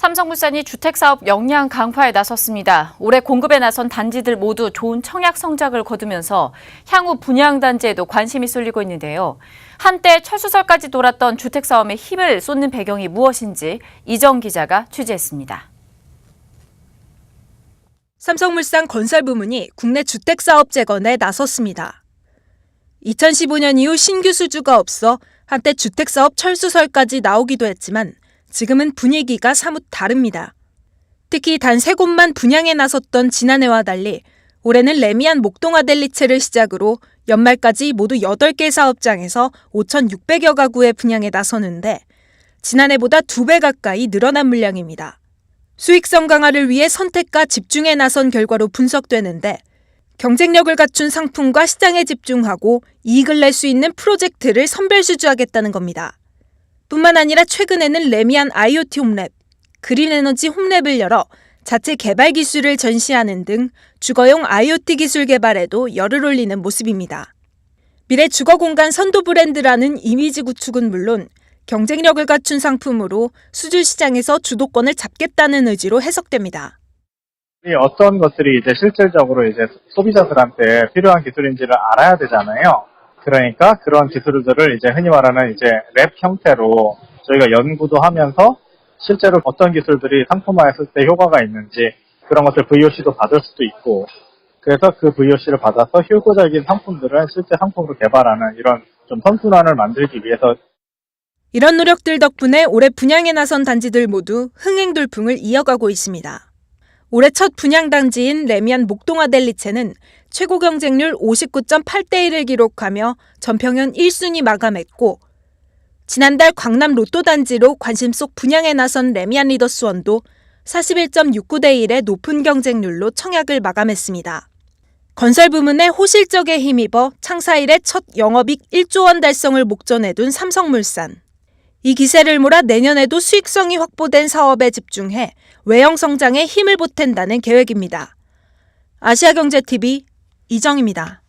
삼성물산이 주택사업 역량 강화에 나섰습니다. 올해 공급에 나선 단지들 모두 좋은 청약 성적을 거두면서 향후 분양단지에도 관심이 쏠리고 있는데요. 한때 철수설까지 돌았던 주택사업에 힘을 쏟는 배경이 무엇인지 이정 기자가 취재했습니다. 삼성물산 건설 부문이 국내 주택 사업 재건에 나섰습니다. 2015년 이후 신규 수주가 없어 한때 주택 사업 철수설까지 나오기도 했지만 지금은 분위기가 사뭇 다릅니다. 특히 단 세 곳만 분양에 나섰던 지난해와 달리 올해는 레미안 목동아 델리체를 시작으로 연말까지 모두 8개 사업장에서 5,600여 가구의 분양에 나서는데 지난해보다 2배 가까이 늘어난 물량입니다. 수익성 강화를 위해 선택과 집중에 나선 결과로 분석되는데 경쟁력을 갖춘 상품과 시장에 집중하고 이익을 낼 수 있는 프로젝트를 선별 수주하겠다는 겁니다. 뿐만 아니라 최근에는 레미안 IoT 홈랩, 그린 에너지 홈랩을 열어 자체 개발 기술을 전시하는 등 주거용 IoT 기술 개발에도 열을 올리는 모습입니다. 미래 주거 공간 선도 브랜드라는 이미지 구축은 물론 경쟁력을 갖춘 상품으로 수주 시장에서 주도권을 잡겠다는 의지로 해석됩니다. 이 어떤 것들이 이제 실질적으로 이제 소비자들한테 필요한 기술인지를 알아야 되잖아요. 그러니까 그런 기술들을 이제 흔히 말하는 이제 랩 형태로 저희가 연구도 하면서 실제로 어떤 기술들이 상품화했을 때 효과가 있는지 그런 것들 VOC도 받을 수도 있고 그래서 그 VOC를 받아서 효과적인 상품들을 실제 상품으로 개발하는 이런 좀 선순환을 만들기 위해서 이런 노력들 덕분에 올해 분양에 나선 단지들 모두 흥행 돌풍을 이어가고 있습니다. 올해 첫 분양 단지인 레미안 목동아 델리체는 최고 경쟁률 59.8대 1을 기록하며 전평연 1순위 마감했고 지난달 광남 로또 단지로 관심 속 분양에 나선 레미안 리더스원도 41.69대 1의 높은 경쟁률로 청약을 마감했습니다. 건설 부문의 호실적에 힘입어 창사 이래 첫 영업이익 1조 원 달성을 목전에 둔 삼성물산. 이 기세를 몰아 내년에도 수익성이 확보된 사업에 집중해 외형 성장에 힘을 보탠다는 계획입니다. 아시아경제TV 이정입니다.